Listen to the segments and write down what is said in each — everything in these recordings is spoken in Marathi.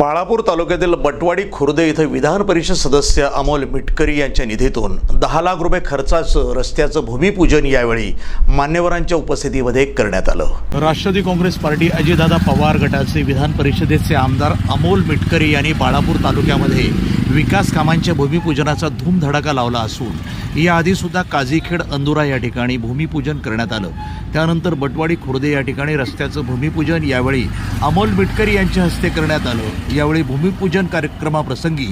बाळापूर तालुक्यातील बटवाडी खुर्दे इथं विधान परिषद सदस्य अमोल मिटकरी यांच्या निधीतून दहा लाख रुपये खर्चाचं रस्त्याचं भूमिपूजन यावेळी मान्यवरांच्या उपस्थितीमध्ये करण्यात आलं. राष्ट्रवादी काँग्रेस पार्टी अजितदादा पवार गटाचे विधान परिषदेचे आमदार अमोल मिटकरी यांनी बाळापूर तालुक्यामध्ये विकास कामांच्या भूमिपूजनाचा धूमधडाका लावला असून याआधीसुद्धा काझीखेड अंदुरा या ठिकाणी भूमिपूजन करण्यात आलं. त्यानंतर बटवाडी खुर्दे या ठिकाणी रस्त्याचं भूमिपूजन यावेळी अमोल मिटकरी यांच्या हस्ते करण्यात आलं. यावेळी भूमिपूजन कार्यक्रमाप्रसंगी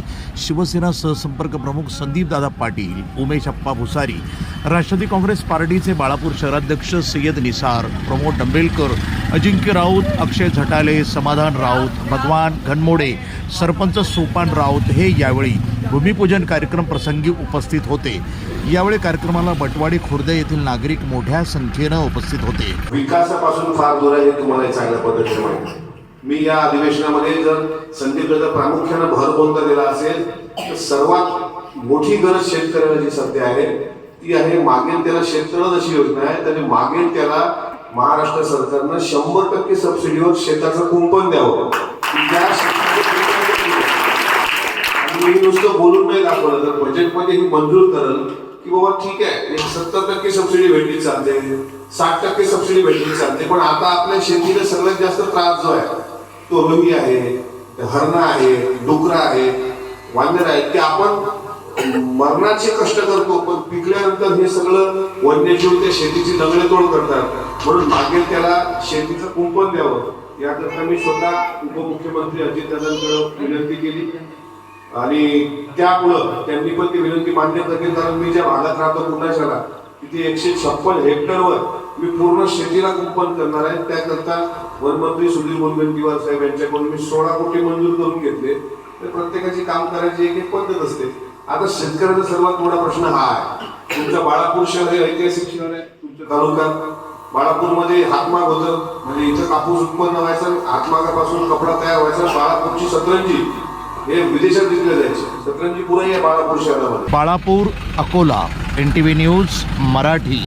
शिवसेना सहसंपर्क प्रमुख संदीपदादा पाटील उमेश अप्पा भुसारी राष्ट्रवादी काँग्रेस पार्टीचे बाळापूर शहराध्यक्ष सय्यद निसार प्रमोद डंबेलकर अजिंक्य राऊत अक्षय झटाले समाधान राऊत भगवान घनमोडे सरपंच सोपान राऊत हे यावेळी भूमिपूजन कार्यक्रम प्रसंगी उपस्थित होते. यावेळी कार्यक्रमाला बटवाडी खुर्द येथील नागरिक मोठ्या संख्येनं उपस्थित होते. विकासापासून फार दूर आहे हे तुम्हाला एक चांगल्या पद्धतीने माहिती. मी या अधिवेशनामध्ये जर संदीप प्रामुख्यानं भर कोणता दिला असेल तर सर्वात मोठी गरज शेतकऱ्याला जी सध्या आहे ती आहे मागेल त्याला शेततळ अशी योजना आहे त्याने मागेल त्याला महाराष्ट्र सरकारनं शंभर टक्के सबसिडीवर शेताचं कुंपण द्यावं की ज्या शेतकऱ्याला आणि मी नुसतं बोलून नाही दाखवलं तर बजेटमध्ये ही मंजूर करल की बाबा ठीक आहे एक सत्तर टक्के सबसिडी भेटली चालते साठ टक्के सबसिडी भेटली चालते पण आता आपल्या शेतीला सगळ्यात जास्त त्रास जो आहे तो रोही आहे हरणं आहे डुकरं आहे वानर आहे ते आपण मरणाचे कष्ट करतो पण पिकल्यानंतर हे सगळं वन्यजीव त्या शेतीची दगडेतोड करतात. म्हणून मागेल त्याला शेतीचं कुंपण द्यावं. याकरता मी स्वतः उपमुख्यमंत्री अजितदादांकडे विनंती केली. आणि त्यामुळं त्यांनी पण ती विनंती मान्य करतील कारण मी ज्या भागात राहतो पुण्याशाला तिथे एकशे छप्पन हेक्टरवर मी पूर्ण शेतीला कुंपण करणार आहे. त्याकरता वनमंत्री सुधीर मुनगंटीवार साहेब यांच्याकडून मी सोळा कोटी मंजूर करून घेतले. तर प्रत्येकाची काम करायची एक एक पद्धत असते. आता शेतकऱ्याचा सर्वात मोठा प्रश्न हा आहे. तुमचं बाळापूर शहर हे ऐतिहासिक शहर आहे तुमच्या तालुक्यात. बाळापूरमध्ये हातमाग होतं. म्हणजे इथं कापूस उत्पन्न व्हायचं हातमागापासून कपडा तयार व्हायचा. बाळापूरची सतरंजी हे विदेशात विकले जायचे. सतरंजी पुराही आहे बाळापूर शहरामध्ये. Balapur Akola N T V news Marathi.